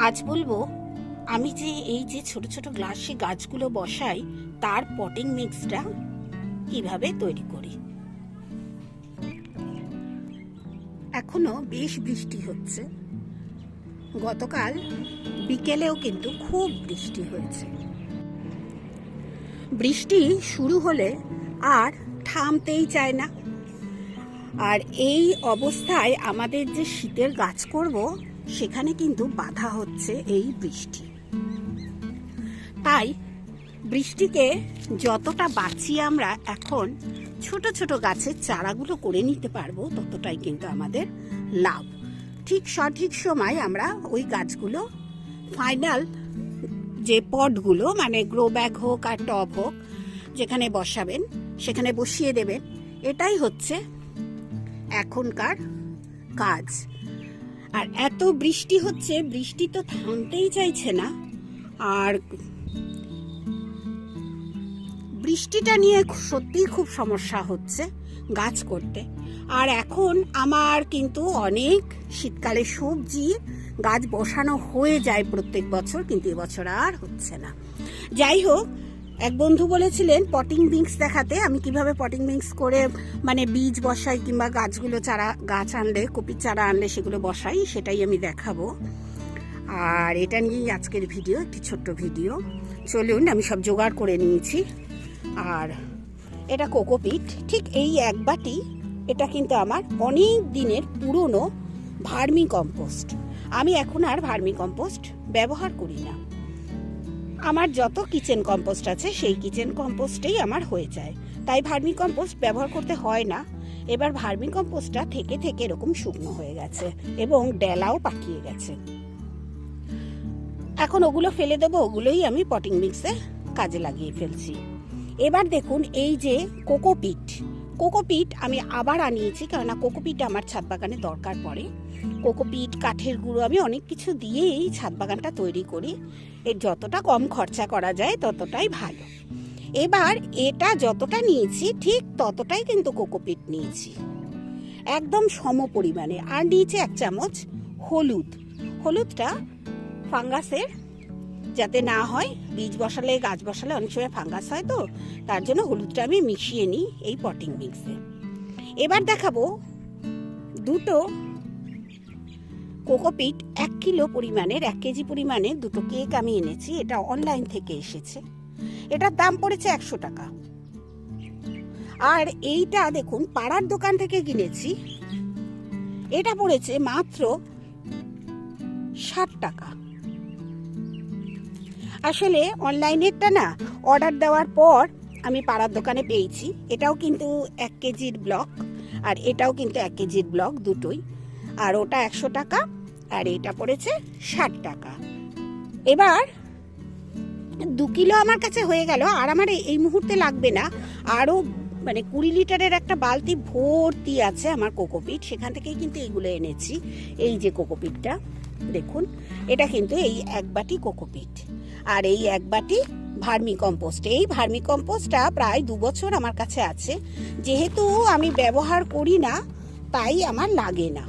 আজ বলব, আমি যে এই যে ছোট ছোট গ্লাসে গাছগুলো বসাই, তার পটিং মিক্সটা কীভাবে তৈরি করি? এখনও বেশ বৃষ্টি হচ্ছে। গতকাল বিকেলেও কিন্তু খুব বৃষ্টি হয়েছে। বৃষ্টি শুরু হলে আর থামতেই চায় না। আর এই অবস্থায় আমাদের যে শীতের গাছ করব সেখানে কিন্তু বাধা হচ্ছে এই বৃষ্টি। তাই বৃষ্টিকে যতটা বাঁচিয়ে আমরা এখন ছোট ছোট গাছের চারাগুলো করে নিতে পারব, ততটাই কিন্তু আমাদের লাভ। ঠিক সঠিক সময় আমরা ওই গাছগুলো ফাইনাল যে পটগুলো মানে গ্রো ব্যাগ হোক আর টব হোক, যেখানে বসাবেন, সেখানে বসিয়ে দেবেন, এটাই হচ্ছে এখনকার কাজ। আর এত বৃষ্টি হচ্ছে, বৃষ্টি তো থামতেই চাইছে না। আর বৃষ্টিটা নিয়ে সত্যিই খুব সমস্যা হচ্ছে গাছ করতে। আর এখন আমার কিন্তু অনেক শীতকালে সবজি গাছ বসানো হয়ে যায় প্রত্যেক বছর, কিন্তু এবছর আর হচ্ছে না। যাই হোক এক বন্ধু বলেছিলেন, পটিং মিক্স দেখাতে আমি কীভাবে পটিং মিক্স করে মানে বীজ বসাই কিংবা গাছগুলো চারা, গাছ আনলে, কপির চারা আনলে সেগুলো বসাই, সেটাই আমি দেখাবো। আর এটা নিয়েই আজকের ভিডিও, একটি ছোট্ট ভিডিও। চলুন, আমি সব জোগাড় করে নিয়েছি। আর এটা কোকোপিট ঠিক এই এক বাটি, এটা কিন্তু আমার অনেক দিনের পুরনো ভার্মি কম্পোস্ট। আমি এখন আর ভার্মি কম্পোস্ট ব্যবহার করি না। আমার যত কিচেন কম্পোস্ট আছে, সেই কিচেন কম্পোস্টেই আমার হয়ে যায়। তাই ভার্মি কম্পোস্ট ব্যবহার করতে হয় না। এবার ভার্মি কম্পোস্টটা থেকে থেকে এরকম শুকনো হয়ে গেছে এবং ডেলাও পাকিয়ে গেছে। এখন ওগুলো ফেলে দেবো, ওগুলোই আমি পটিং মিক্সে কাজে লাগিয়ে ফেলছি। এবার দেখুন এই যে কোকোপিট কোকোপিট আমি আবার আনিয়েছি, কেননা কোকোপিট আমার ছাদ বাগানে দরকার পড়ে। কোকোপিট কাঠের গুঁড়ো আমি অনেক কিছু দিয়েই ছাদ বাগানটা তৈরি করি। এর যতটা কম খরচা করা যায় ততটাই ভালো। এবার এটা যতটা নিয়েছি, ঠিক ততটাই কিন্তু কোকোপিট নিয়েছি। একদম সম পরিমাণে। আর নিয়েছি এক চামচ হলুদ। হলুদটা ফাঙ্গাসের যাতে না হয়, বীজ বসালে, গাছ বসালে অনেক সময় ফাঙ্গাস হয় তো, তার জন্য হলুদটা আমি মিশিয়ে নিই এই পটিং মিক্সে এবার দেখাবো দুটো কোকোপিট এক কিলো পরিমাণের, এক কেজি পরিমাণের দুটো কেক আমি এনেছি, এটা অনলাইন থেকে এসেছে। এটার দাম পড়েছে একশো টাকা। আর এইটা দেখুন, পাড়ার দোকান থেকে কিনেছি, এটা পড়েছে মাত্র ষাট টাকা। আসলে অনলাইনেরটা না অর্ডার দেওয়ার পর আমি পাড়ার দোকানে পেয়েছি। এটাও কিন্তু এক কেজির ব্লক আর এটাও কিন্তু এক কেজির ব্লক দুটোই। আর ওটা একশো টাকা, আর এটা পড়েছে ষাট টাকা। এবার দু কিলো আমার কাছে হয়ে গেল, আর আমার এই- মুহূর্তে লাগবে না। আরও মানে কুড়ি লিটারের একটা বালতি ভর্তি আছে আমার কোকোপিট সেখান থেকেই কিন্তু এইগুলো এনেছি, এই যে কোকোপিটটা দেখুন, এটা কিন্তু এই এক বাটি কোকোপিট আর এই এক বাটি ভার্মি কম্পোস্ট। এই ভার্মি কম্পোস্টটা প্রায় দু বছর আমার কাছে আছে। যেহেতু আমি ব্যবহার করি না, তাই আমার লাগে না।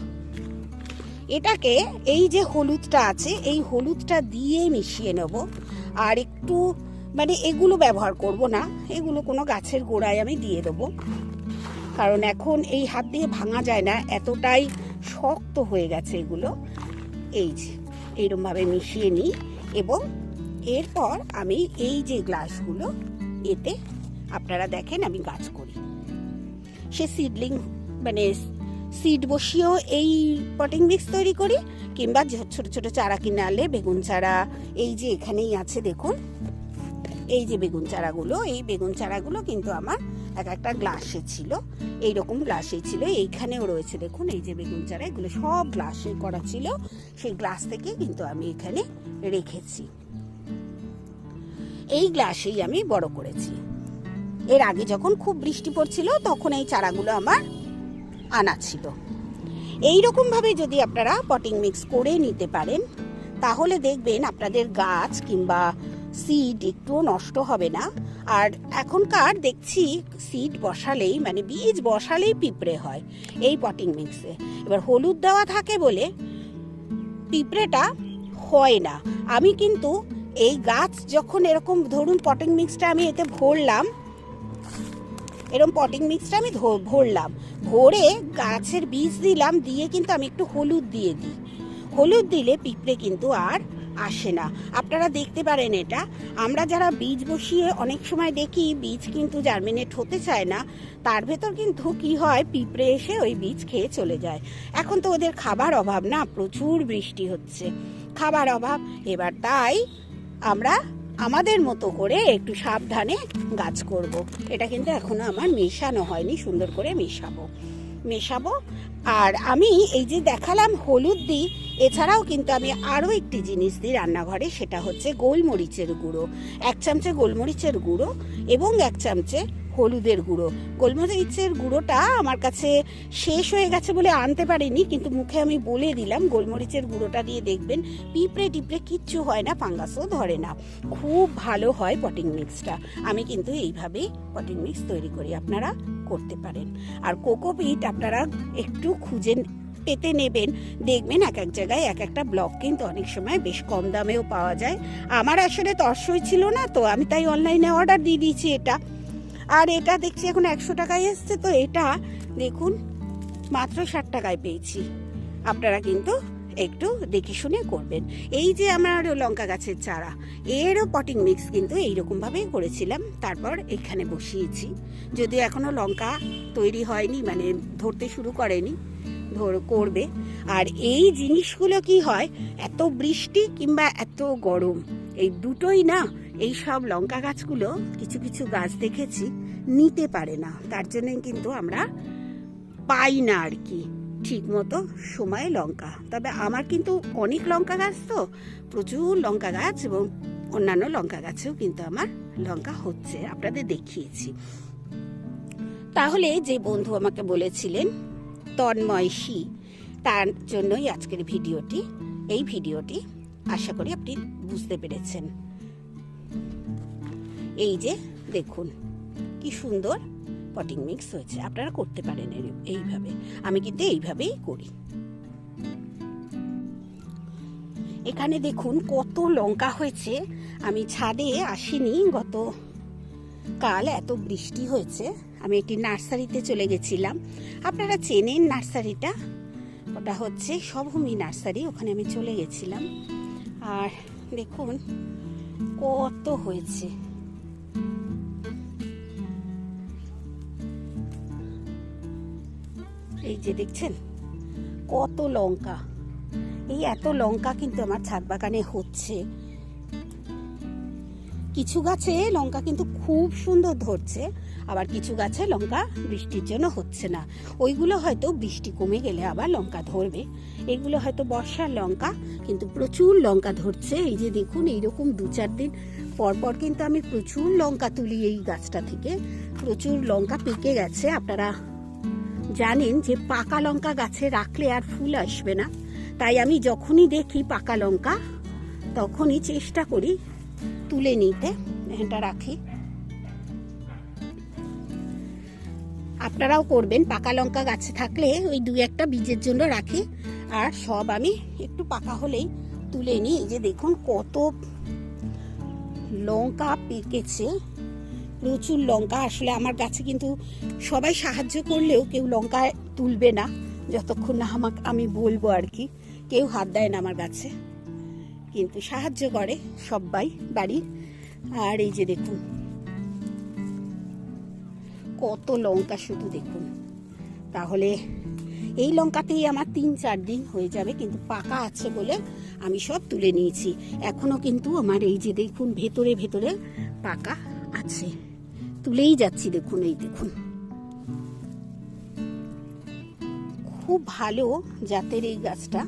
এটাকে এই যে হলুদটা আছে, এই হলুদটা দিয়ে মিশিয়ে নেব। আর একটু মানে এগুলো ব্যবহার করব না, এগুলো কোনো গাছের গোড়ায় আমি দিয়ে দেবো। কারণ এখন এই হাত দিয়ে ভাঙা যায় না, এতটাই শক্ত হয়ে গেছে এগুলো। এই যে এইরকমভাবে মিশিয়ে নিই এবং এরপর আমি এই যে গ্লাসগুলো, এতে আপনারা দেখেন আমি গাছ করি। সে সিডলিং মানে সিড বসিয়েও এই পটিং মিক্স তৈরি করি, কিংবা ছোট ছোট চারা কিনে আনলে বেগুন চারা, এই যে এখানেই আছে দেখুন। এই যে বেগুন চারাগুলো, এই বেগুন চারাগুলো কিন্তু আমার এক একটা গ্লাসে ছিল। এই রকম গ্লাসে ছিল, এইখানেও রয়েছে। দেখুন, এই যে বেগুন চারা, এগুলো সব গ্লাসে করা ছিল। সেই গ্লাস থেকে কিন্তু আমি এখানে রেখেছি। এই গ্লাসেই আমি বড় করেছি। এর আগে যখন খুব বৃষ্টি পড়ছিল, তখন এই চারাগুলো আমার আনা ছিল। এই ভাবে যদি আপনারা পটিং মিক্স করে নিতে পারেন, তাহলে দেখবেন আপনাদের গাছ কিংবা সিড একটুও নষ্ট হবে না। আর এখনকার দেখছি সিড বসালেই মানে বীজ বসালেই পিঁপড়ে হয় এই পটিং মিক্সে এবার হলুদ দেওয়া থাকে বলে পিঁপড়েটা হয় না। আমি কিন্তু এই গাছ যখন এরকম, ধরুন পটিং মিক্সটা আমি এতে ভরলাম, এরকম পটিং মিক্সটা আমি ভরলাম, ভরে গাছের বীজ দিলাম, দিয়ে কিন্তু আমি একটু হলুদ দিয়ে দিই। হলুদ দিলে পিঁপড়ে কিন্তু আর আসে না। আপনারা দেখতে পারেন এটা। আমরা যারা বীজ বসিয়ে অনেক সময় দেখি, বীজ কিন্তু জার্মিনেট হতে চায় না, তার ভেতর কিন্তু কি হয়? পিঁপড়ে এসে ওই বীজ খেয়ে চলে যায়। এখন তো ওদের খাবার অভাব না, প্রচুর বৃষ্টি হচ্ছে। খাবার অভাব। এবার তাই আমরা আমাদের মতো করে একটু সাবধানে গাছ করব। এটা কিন্তু এখনও আমার মেশানো হয়নি, সুন্দর করে মেশাবো। মেশাবো। আর আমি এই যে দেখালাম হলুদ দিই এছাড়াও কিন্তু আমি আরও একটি জিনিস দিই রান্নাঘরে, সেটা হচ্ছে গোলমরিচের গুঁড়ো। এক চামচে গোলমরিচের গুঁড়ো এবং এক চামচে হলুদের গুঁড়ো। গোলমরিচের গুঁড়োটা আমার কাছে শেষ হয়ে গেছে বলে আনতে পারিনি, কিন্তু মুখে আমি বলে দিলাম, গোলমরিচের গুঁড়োটা দিয়ে দেখবেন পিঁপড়ে টিপড়ে কিচ্ছু হয় না, ফাঙ্গাসও ধরে না। খুব ভালো হয় পটিং মিক্সটা। আমি কিন্তু এইভাবেই পটিং মিক্স তৈরি করি, আপনারা করতে পারেন। আর কোকোপিট আপনারা একটু খুঁজে পেতে নেবেন। দেখবেন এক এক জায়গায় এক একটা ব্লক কিন্তু অনেক সময় বেশ কম দামেও পাওয়া যায়। আমার আসলে তর্সই ছিল না, তো আমি তাই অনলাইনে অর্ডার দিয়ে দিয়েছি এটা। আর এটা দেখছি এখন একশো টাকায় এসছে, তো এটা দেখুন, মাত্র ষাট টাকায় পেয়েছি। আপনারা কিন্তু একটু দেখে শুনে করবেন। এই যে আমার লঙ্কা গাছের চারা, এরও পটিং মিক্স কিন্তু এইরকমভাবেই করেছিলাম, তারপর এখানে বসিয়েছি। যদিও এখনও লঙ্কা তৈরি হয়নি মানে ধরতে শুরু করেনি, ধর, করবে। আর এই জিনিসগুলো কি হয়, এত বৃষ্টি কিংবা এত গরম, এই দুটোই না এই সব লঙ্কা গাছগুলো কিছু কিছু গাছ দেখেছি, নিতে পারে না। তার জন্য কিন্তু আমরা পাই না আর কি। ঠিক মতো সময়ে লঙ্কা। তবে আমার কিন্তু অনেক লঙ্কা গাছ তো, প্রচুর লঙ্কা গাছ এবং অন্যান্য লঙ্কা গাছেও কিন্তু আমার লঙ্কা হচ্ছে। আপনাদের দেখিয়েছি। তাহলে যে বন্ধু আমাকে বলেছিলেন তন্ময়সী তার জন্যই আজকের ভিডিওটি, এই ভিডিওটি আশা করি আপনি বুঝতে পেরেছেন। এই যে, দেখুন, কি সুন্দর পটিং মিক্স হয়েছে। আপনারা করতে পারেন এইভাবে। আমি কিন্তু এইভাবেই করি। এখানে দেখুন, কত লঙ্কা হয়েছে। আমি ছাদে আসিনি, গত কাল এত বৃষ্টি হয়েছে। আমি একটি নার্সারিতে চলে গেছিলাম। আপনারা চেনেন নার্সারিটা? ওটা হচ্ছে সবভূমি নার্সারি, ওখানে আমি চলে গেছিলাম। আর দেখুন, কত হয়েছে। এই যে দেখছেন, কত লঙ্কা। এই এত লঙ্কা কিন্তু আমার ছাদ বাগানে হচ্ছে। কিছু গাছে লঙ্কা কিন্তু খুব সুন্দর ধরছে, আবার কিছু গাছে লঙ্কা বৃষ্টির জন্য হচ্ছে না। ওইগুলো হয়তো বৃষ্টি কমে গেলে আবার লঙ্কা ধরবে। এগুলো হয়তো বর্ষার লঙ্কা, কিন্তু প্রচুর লঙ্কা ধরছে। এই যে দেখুন, এইরকম দু চার দিন পর পর কিন্তু আমি প্রচুর লঙ্কা তুলি এই গাছটা থেকে। প্রচুর লঙ্কা পেকে গেছে, আপনারা জানেন যে পাকা লঙ্কা গাছে রাখলে আর ফুল আসবে না। তাই আমি যখনই দেখি পাকা লঙ্কা, তখনই চেষ্টা করি তুলে নিতে এটা রাখি। আপনারাও করবেন, পাকা লঙ্কা গাছে থাকলে ওই দু একটা বীজের জন্য রাখি। আর সব আমি একটু পাকা হলেই তুলে নিই। যে দেখুন কত লঙ্কা পেকেছে। প্রচুর লঙ্কা, আসলে আমার গাছে কিন্তু সবাই সাহায্য করলেও কেউ লঙ্কা তুলবে না, যতক্ষণ না আমাকে, আমি বলব আর কি। কেউ হাত দেয় না আমার গাছে, কিন্তু সাহায্য করে সবাই বাড়ির। আর এই যে দেখুন, কত লঙ্কা শুধু দেখুন। তাহলে এই লঙ্কাতেই আমার তিন চার দিন হয়ে যাবে, কিন্তু পাকা আছে বলে আমি সব তুলে নিয়েছি। এখনও কিন্তু আমার এই যে দেখুন, ভেতরে ভেতরে পাকা আছে। তুলেই যাচ্ছি, দেখুন, এই দেখুন। খুব ভালো জাতের এই গাছটা।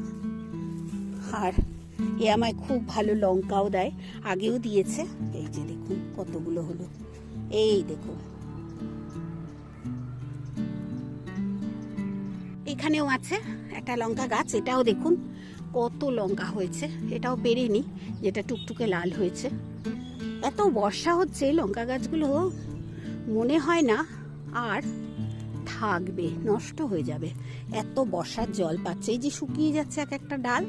আর এ আমায় খুব ভালো লঙ্কাও দেয়, আগেও দিয়েছে। এই যে দেখুন, কতগুলো হলো। এই দেখুন। এখানেও আছে একটা লঙ্কা গাছ, এটাও দেখুন, কত লঙ্কা হয়েছে। এটাও পেরেনি, যেটা টুকটুকে লাল হয়েছে। এত বর্ষা হচ্ছে, লঙ্কা গাছগুলো মনে হয় না আর থাকবে, নষ্ট হয়ে যাবে। এত বর্ষার জল পাচ্ছে, এই যে শুকিয়ে যাচ্ছে এক একটা ডাল